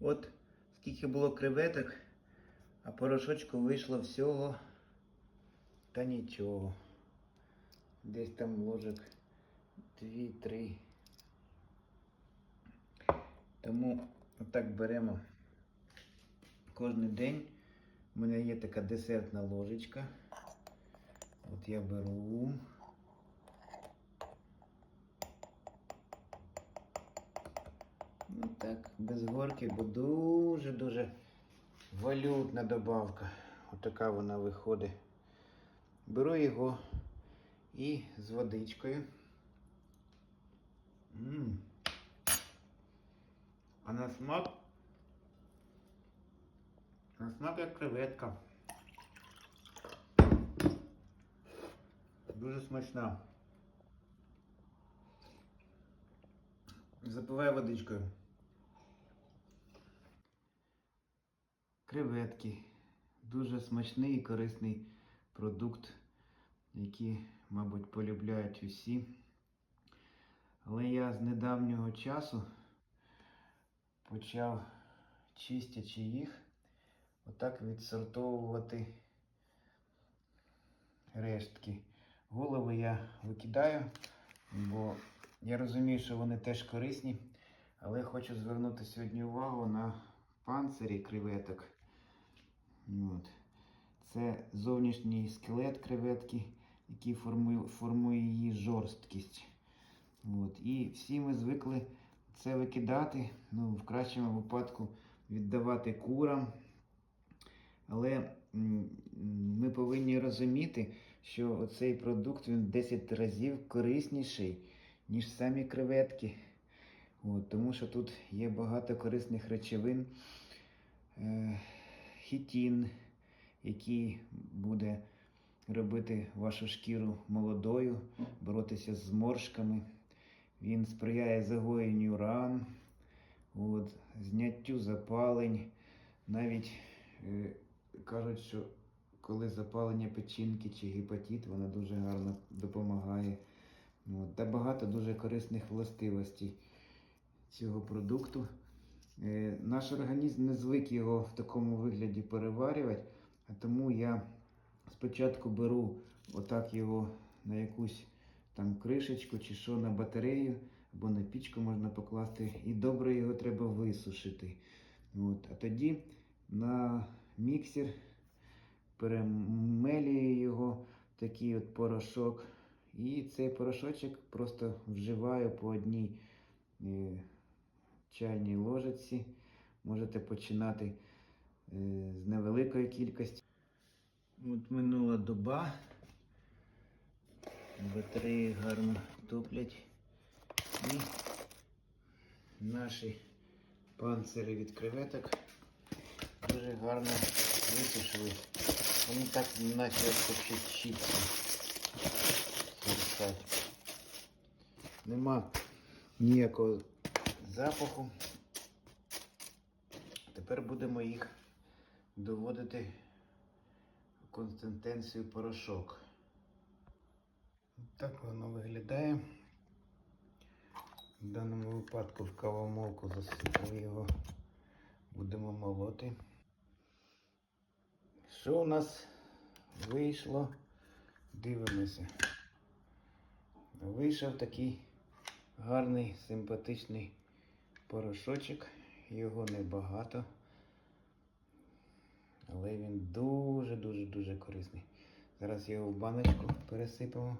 От скільки було креветок, а порошочку вийшло всього та нічого. Десь там ложок 2-3. Тому отак беремо кожен день. У мене є така десертна ложечка. От я беру. Ну так, без горки, бо дуже-дуже валютна добавка. Отака вона виходить. Беру його і з водичкою. М. А на смак. На смак як креветка. Дуже смачна. Запиваю водичкою. Креветки. Дуже смачний і корисний продукт, який, мабуть, полюбляють усі. Але я з недавнього часу почав, чистячи їх, отак відсортовувати рештки. Голови я викидаю, бо я розумію, що вони теж корисні, але хочу звернути сьогодні увагу на панцирі креветок. От. Це зовнішній скелет креветки, який формує, формує її жорсткість. От. І всі ми звикли це викидати, ну, в кращому випадку віддавати курам. Але ми повинні розуміти, що цей продукт він 10 разів корисніший, ніж самі креветки. От, тому що тут є багато корисних речовин. Е, хітін, який буде робити вашу шкіру молодою, боротися з зморшками. Він сприяє загоєнню ран, от, зняттю запалень. Навіть е, кажуть, що коли запалення печінки чи гепатит, вона дуже гарно допомагає. От, та багато дуже корисних властивостей цього продукту. Е, Наш організм не звик його в такому вигляді переварювати, а тому я спочатку беру отак його на якусь там кришечку чи що на батарею або на пічку можна покласти, і добре його треба висушити. От. А тоді на міксер перемелюю його в такий от порошок. І цей порошочок просто вживаю по одній е, чайній ложечці. Можете починати е, з невеликої кількості. От минула доба. Батареї гарно топлять. І наші панцири від креветок дуже гарно висушили. Вони так наче хочуть Нема ніякого запаху. Тепер будемо їх доводити в консистенцію порошок. Так воно виглядає. В даному випадку в кавомолку засипали його. Будемо молоти. Що у нас вийшло? Дивимося. Вийшов такий гарний, симпатичний порошочок. Його небагато. Але він дуже-дуже-дуже корисний. Зараз його в баночку пересипемо.